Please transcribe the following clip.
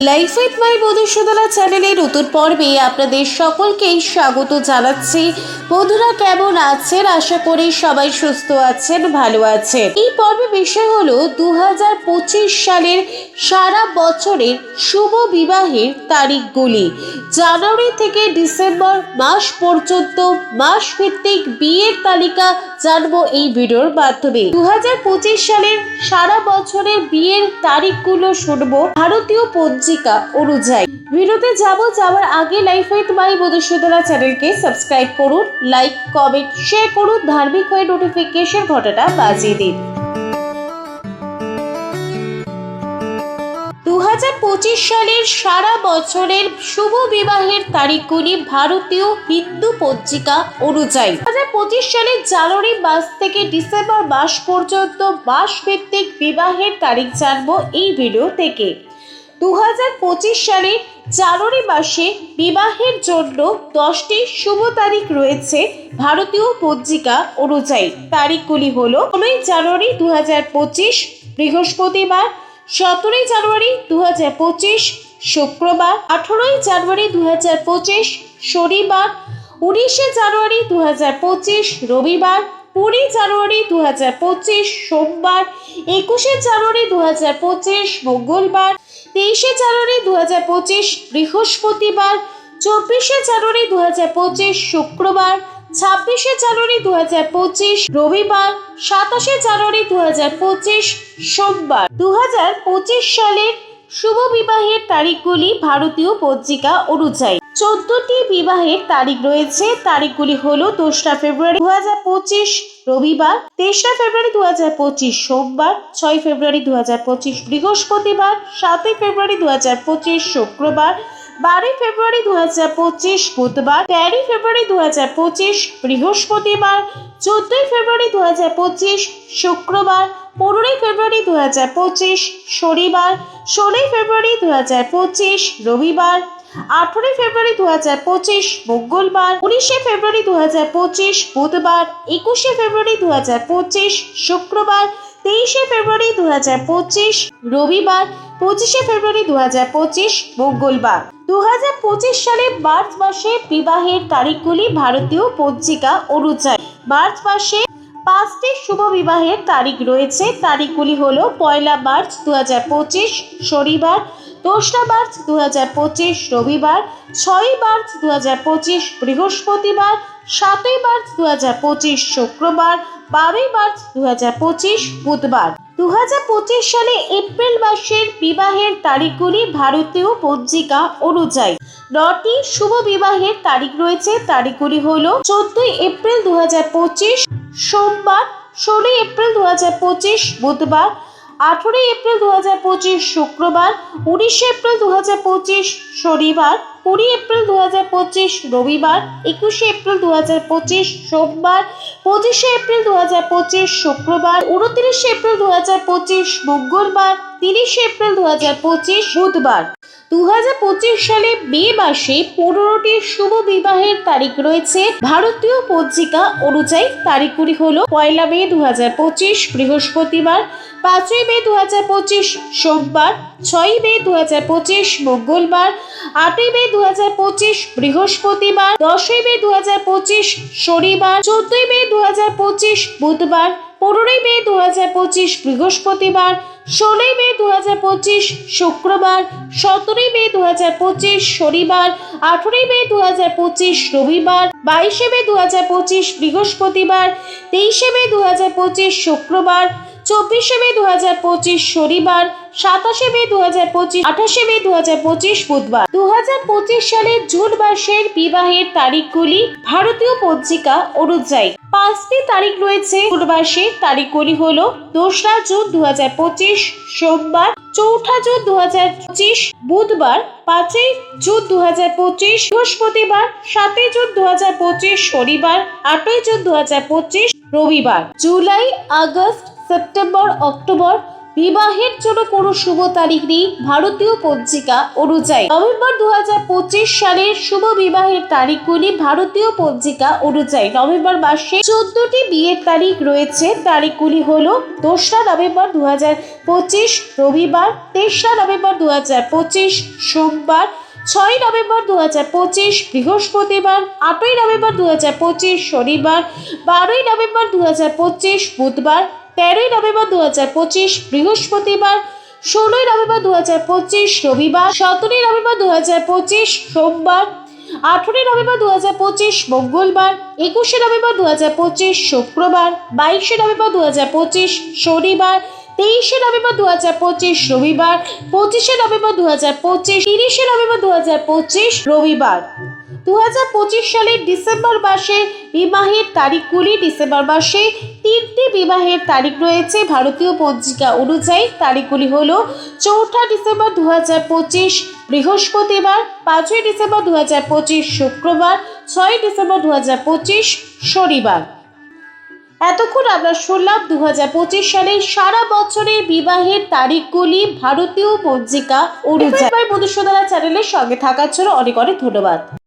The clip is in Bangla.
লাইফ উইথ মাই মধুসূদনা চ্যানেলের নতুন পর্বে আপনাদের সকলকেই স্বাগত জানাচ্ছি। বন্ধুরা, কেমন আছেন? আশা করি সবাই সুস্থ আছেন, ভালো আছেন। এই পর্বে বিষয় হলো দু হাজার পঁচিশ সালের সারা বছরের শুভ বিবাহের তারিখগুলি। জানুয়ারি থেকে ডিসেম্বর মাস পর্যন্ত মাস ভিত্তিক বিয়ের তালিকা জানব এই ভিডিওর মাধ্যমে। দুহাজার পঁচিশ সালের সারা বছরের বিয়ের তারিখগুলো শুনব ভারতীয় পঞ্জিকা অনুযায়ী। ভিডিওতে যাব যাওয়ার আগে লাইফ উইথ মাই মধুসূদনা চ্যানেলকে সাবস্ক্রাইব করুন লাইক কমেন্ট শেয়ার করুন, ধার্মিক হয়ে নোটিফিকেশন ঘটনা বাজিয়ে দিন। সালের সারা বছরের শুভ বিবাহের তারিখগুলি ভারতীয় হিন্দু পত্রিকা অনুযায়ী। দু হাজার পঁচিশ সালের জানুয়ারি মাস থেকে ডিসেম্বর মাস পর্যন্ত মাস ভিত্তিক বিবাহের তারিখ জানব এই ভিডিও থেকে। দু সালে জানুয়ারি মাসে বিবাহের জন্য দশটি শুভ তারিখ রয়েছে ভারতীয় পঞ্জিকা অনুযায়ী। তারিখগুলি হল পনেরোই জানুয়ারি দু হাজার পঁচিশ, বৃহস্পতিবার সতেরোই জানুয়ারি দু হাজার পঁচিশ, শুক্রবার আঠেরোই জানুয়ারি দু হাজার পঁচিশ, শনিবার উনিশে জানুয়ারি দু হাজার পঁচিশ, রবিবার কুড়ি জানুয়ারি দু হাজার পঁচিশ, সোমবার একুশে জানুয়ারি দু হাজার পঁচিশ, মঙ্গলবার তেইশে জানুয়ারি দু হাজার পঁচিশ, বৃহস্পতিবার চব্বিশে জানুয়ারি দু হাজার পঁচিশ, শুক্রবার ছাব্বিশে জানুয়ারি দু হাজার পঁচিশ, রবিবার সাতাশে জানুয়ারি দু হাজার পঁচিশ, সোমবার দু হাজার পঁচিশ সালের শুভ বিবাহের তারিখগুলি ভারতীয় পঞ্জিকা অনুযায়ী। চোদ্দটি বিবাহের তারিখ রয়েছে, তারিখগুলি হলো দোসরা ফেব্রুয়ারি দু হাজার পঁচিশ, রবিবার তেসরা ফেব্রুয়ারি দু হাজার পঁচিশ, সোমবার ছয় ফেব্রুয়ারি দু হাজার পঁচিশ, বৃহস্পতিবার সাতই ফেব্রুয়ারি দু হাজার পঁচিশ, শুক্রবার বারোই ফেব্রুয়ারি দু হাজার পঁচিশ বুধবার, তেরোই ফেব্রুয়ারি দু হাজার পঁচিশ বৃহস্পতিবার, চোদ্দই ফেব্রুয়ারি দু হাজার পঁচিশ শুক্রবার, পনেরোই ফেব্রুয়ারি দু হাজার পঁচিশ শনিবার, ষোলোই ফেব্রুয়ারি দু হাজার পঁচিশ রবিবার, আঠেরোই ফেব্রুয়ারি দু হাজার পঁচিশ মঙ্গলবার, উনিশে ফেব্রুয়ারি দু হাজার পঁচিশ বুধবার, একুশে ফেব্রুয়ারি দু হাজার পঁচিশ শুক্রবার, তেইশে ফেব্রুয়ারি দু হাজার পঁচিশ রবিবার পঁচিশে ফেব্রুয়ারি দু হাজার পঁচিশ, মঙ্গলবার। দু হাজার পঁচিশ সালে মার্চ মাসে বিবাহের তারিখগুলি ভারতীয় পঞ্জিকা অনুযায়ী। মার্চ মাসে পাঁচটি শুভ বিবাহের তারিখ রয়েছে। তারিখগুলি হলো পয়লা মার্চ দু হাজার পঁচিশ, শনিবার, দোসরা মার্চ দু হাজার পঁচিশ, রবিবার, ছয়ই মার্চ দু হাজার পঁচিশ, বৃহস্পতিবার, সাতই মার্চ দু হাজার পঁচিশ, শুক্রবার, বারোই মার্চ দু হাজার পঁচিশ, বুধবার। দু হাজার পঁচিশ সালে এপ্রিল মাসের বিবাহের তারিখগুলি ভারতীয় পঞ্জিকা অনুযায়ী। নটি শুভ বিবাহের তারিখ রয়েছে, তারিখগুলি হল চোদ্দই এপ্রিল দু সোমবার ষোলোই এপ্রিল দু বুধবার আঠেরোই এপ্রিল দু হাজার পঁচিশ শুক্রবার, উনিশে এপ্রিল দু হাজার পঁচিশ শনিবার, কুড়ি এপ্রিল দু হাজার পঁচিশ রবিবার, একুশে এপ্রিল দু হাজার পঁচিশ সোমবার, পঁচিশে এপ্রিল দু হাজার পঁচিশ শুক্রবার, উনত্রিশে এপ্রিল দু হাজার পঁচিশ মঙ্গলবার, তিরিশে এপ্রিল দু হাজার পঁচিশ বুধবার। দু হাজার পঁচিশ সালে মে মাসে পনেরোটি শুভ বিবাহের তারিখ রয়েছে। ভারতীয় পঞ্জিকা অনুযায়ী তারিখগুলি হলো পয়লা মে দু হাজার পঁচিশ, বৃহস্পতিবার পাঁচই মে দু হাজার পঁচিশ, সোমবার ছয়ই মে দু হাজার পঁচিশ, মঙ্গলবার আটই মে দু হাজার পঁচিশ, বৃহস্পতিবার দশই মে দু হাজার পঁচিশ, শনিবার চোদ্দই মে দু হাজার পঁচিশ, বুধবার পনেরোই মে দু হাজার পঁচিশ বৃহস্পতিবার, ষোলোই মে দু হাজার পঁচিশ শুক্রবার, সতেরোই মে দু হাজার পঁচিশ শনিবার, আঠেরোই মে দু হাজার পঁচিশ রবিবার, বাইশে মে দু হাজার পঁচিশ বৃহস্পতিবার, তেইশে মে দু হাজার পঁচিশ শুক্রবার চব্বিশে মে দু হাজার পঁচিশ শনিবার, সাতাশে মে দু হাজার পঁচিশ, আঠাশে মে দু হাজার পঁচিশ বুধবার। দু হাজার পঁচিশ সালের জুন মাসের বিবাহের তারিখগুলি ভারতীয় পঞ্জিকা অনুযায়ী। পাঁচটি তারিখ রয়েছে। জুন মাসের তারিখগুলি হল দোসরা জুন দু হাজার পঁচিশ, সোমবার, চৌঠা জুন দু হাজার পঁচিশ, বুধবার, পাঁচই জুন দু হাজার পঁচিশ, বৃহস্পতিবার, সাতই জুন দু হাজার পঁচিশ, শনিবার, আটই জুন দু হাজার পঁচিশ, রবিবার। জুলাই, আগস্ট সেপ্টেম্বর, অক্টোবর, বিবাহের জন্য কোনো শুভ তারিখ নেই, ভারতীয় পঞ্জিকা অনুযায়ী। নভেম্বর দু হাজার পঁচিশ সালের শুভ বিবাহের তারিখগুলি ভারতীয় পঞ্জিকা অনুযায়ী। নভেম্বর মাসে চোদ্দটি বিয়ের তারিখ রয়েছে। তারিখগুলি হলো দোসরা নভেম্বর দু হাজার পঁচিশ, রবিবার, তেসরা নভেম্বর দু হাজার পঁচিশ, সোমবার, ছয় নভেম্বর দু হাজার পঁচিশ, বৃহস্পতিবার, আটই নভেম্বর দু হাজার পঁচিশ, শনিবার, বারোই নভেম্বর দু হাজার পঁচিশ, বুধবার তেরোই নভেম্বর দু হাজার পঁচিশ বৃহস্পতিবার, ষোলোই নভেম্বর দু হাজার পঁচিশ রবিবার, সতেরোই নভেম্বর দু হাজার পঁচিশ সোমবার, আঠেরোই নভেম্বর দু হাজার পঁচিশ মঙ্গলবার, একুশে নভেম্বর দু হাজার পঁচিশ শুক্রবার, বাইশে নভেম্বর দু হাজার পঁচিশ শনিবার, তেইশে নভেম্বর দু হাজার পঁচিশ রবিবার, পঁচিশে নভেম্বর দু হাজার পঁচিশ, তিরিশে নভেম্বর দু হাজার পঁচিশ রবিবার। দু হাজার পঁচিশ সালের ডিসেম্বর মাসে বিবাহের তারিখগুলি ডিসেম্বর মাসে তিনটি বিবাহের তারিখ রয়েছে। ভারতীয় পঞ্জিকা অনুযায়ী তারিখগুলি হলো চৌঠা ডিসেম্বর দু হাজার পঁচিশ, বৃহস্পতিবার পাঁচই ডিসেম্বর দু হাজার পঁচিশ, শুক্রবার ছয় ডিসেম্বর দু হাজার পঁচিশ, শনিবার। এতক্ষণ আমরা শুনলাম দু হাজার পঁচিশ সালে সারা বছরের বিবাহের তারিখগুলি ভারতীয় পঞ্জিকা অনুযায়ী। মধুসূদনা চ্যানেলের সঙ্গে থাকার জন্য অনেক অনেক ধন্যবাদ।